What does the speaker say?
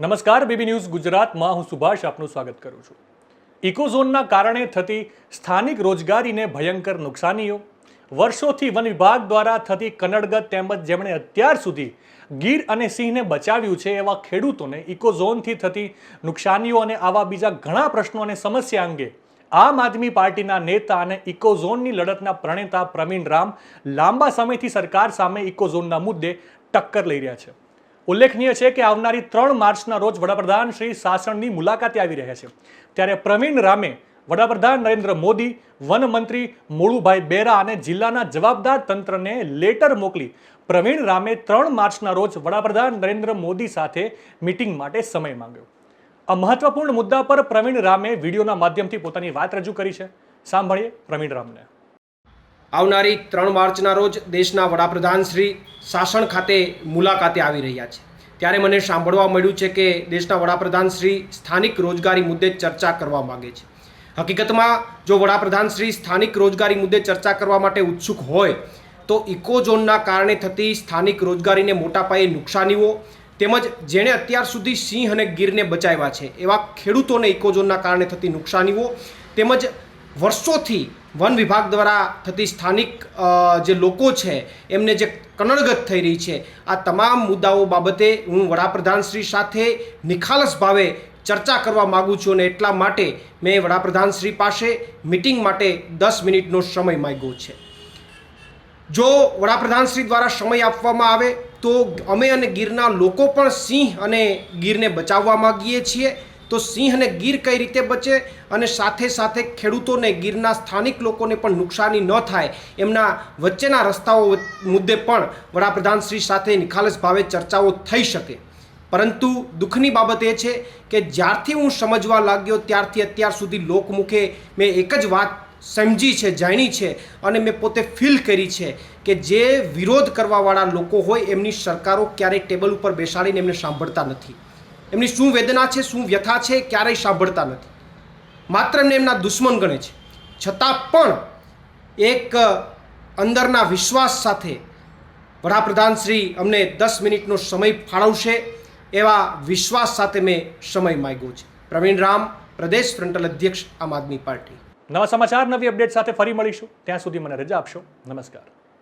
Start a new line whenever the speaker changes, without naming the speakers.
નમસ્કાર, BB news ગુજરાતમાં હું સુભાષ આપનું સ્વાગત કરું છું. ઇકોઝોનના કારણે થતી સ્થાનિક રોજગારીને ભયંકર નુકસાનીઓ, વર્ષોથી વન વિભાગ દ્વારા થતી કનડગત તેમજ જેમણે અત્યાર સુધી ગીર અને સિંહને બચાવ્યું છે એવા ખેડૂતોને ઇકોઝોનથી થતી નુકસાનીઓ અને આવા બીજા ઘણા પ્રશ્નો અને સમસ્યા અંગે આમ આદમી પાર્ટીના નેતા અને ઇકોઝોનની લડતના પ્રણેતા પ્રવીણ રામ લાંબા સમયથી સરકાર સામે ઇકોઝોનના મુદ્દે ટક્કર લઈ રહ્યા છે. ઉલ્લેખનીય છે કે આવનારી ત્રણ માર્ચના રોજ વડાપ્રધાન શ્રી સાસણની મુલાકાતે આવી રહ્યા છે. ત્યારે પ્રવીણ રામે વડાપ્રધાન નરેન્દ્ર મોદી વનમંત્રી મોળુભાઈ બેરા અને જિલ્લાના જવાબદાર તંત્રને લેટર મોકલી પ્રવીણ રામે ત્રણ માર્ચના રોજ વડાપ્રધાન નરેન્દ્ર મોદી સાથે મિટિંગ માટે સમય માંગ્યો. આ મહત્વપૂર્ણ મુદ્દા પર પ્રવીણ રામે વિડીયોના માધ્યમથી પોતાની વાત રજૂ કરી છે. સાંભળીએ પ્રવીણ રામને.
આવનારી ત્રણ માર્ચના રોજ દેશના વડાપ્રધાન શ્રી સાસણ ખાતે મુલાકાતે આવી રહ્યા છે. ત્યારે મને સાંભળવા મળ્યું છે કે દેશના વડાપ્રધાન શ્રી સ્થાનિક રોજગારી મુદ્દે ચર્ચા કરવા માગે છે. હકીકતમાં જો વડાપ્રધાન શ્રી સ્થાનિક રોજગારી મુદ્દે ચર્ચા કરવા માટે ઉત્સુક હોય, તો ઇકોઝોનના કારણે થતી સ્થાનિક રોજગારીને મોટા પાયે નુકસાનીઓ તેમજ જેણે અત્યાર સુધી સિંહ અને ગીરને બચાવ્યા છે, એવા ખેડૂતોને ઇકોઝોનના કારણે થતી નુકસાનીઓ તેમજ વર્ષોથી વન વિભાગ દ્વારા થતી સ્થાનિક જે લોકો છે, એમને જે કનડગત થઈ રહી છે, આ તમામ મુદ્દાઓ બાબતે હું વડાપ્રધાનશ્રી સાથે નિખાલસ ભાવે ચર્ચા કરવા માગું છું અને એટલા માટે મેં વડાપ્રધાનશ્રી પાસે મિટિંગ માટે દસ મિનિટનો સમય માગ્યો છે. જો વડાપ્રધાનશ્રી દ્વારા સમય આપવામાં આવે, તો અમે અને ગીરના લોકો પણ સિંહ અને ગીરને બચાવવા માગીએ છીએ. તો સિંહ અને ગીર કઈ રીતે બચે અને સાથે સાથે ખેડૂતોને ગીરના સ્થાનિક લોકોને પણ નુકસાની ન થાય એમના વચ્ચેના રસ્તાઓ મુદ્દે પણ વડાપ્રધાનશ્રી સાથે નિખાલસ ભાવે ચર્ચાઓ થઈ શકે. પરંતુ દુઃખની બાબત એ છે કે જ્યારથી હું સમજવા લાગ્યો ત્યારથી અત્યાર સુધી લોકમુખે મેં એક જ વાત સમજી છે, જાણી છે અને મેં પોતે ફીલ કરી છે કે જે વિરોધ કરવાવાળા લોકો હોય એમની સરકારો ક્યારેય ટેબલ ઉપર બેસાડીને એમને સાંભળતા નથી. એમની શું વેદના છે, શું વ્યથા છે, ક્યારેય સાંભળતા નથી. માત્ર એમને એમના દુશ્મન ગણે છે. છતાં પણ એક અંદરના વિશ્વાસ સાથે વડાપ્રધાન શ્રી અમને દસ મિનિટનો સમય ફાળવશે એવા વિશ્વાસ સાથે મેં સમય માગ્યો છે. પ્રવીણ રામ, પ્રદેશ ફ્રન્ટલ અધ્યક્ષ આમ આદમી પાર્ટી.
નવા સમાચાર, નવી અપડેટ સાથે ફરી મળીશું. ત્યાં સુધી મને રજા આપશો. નમસ્કાર.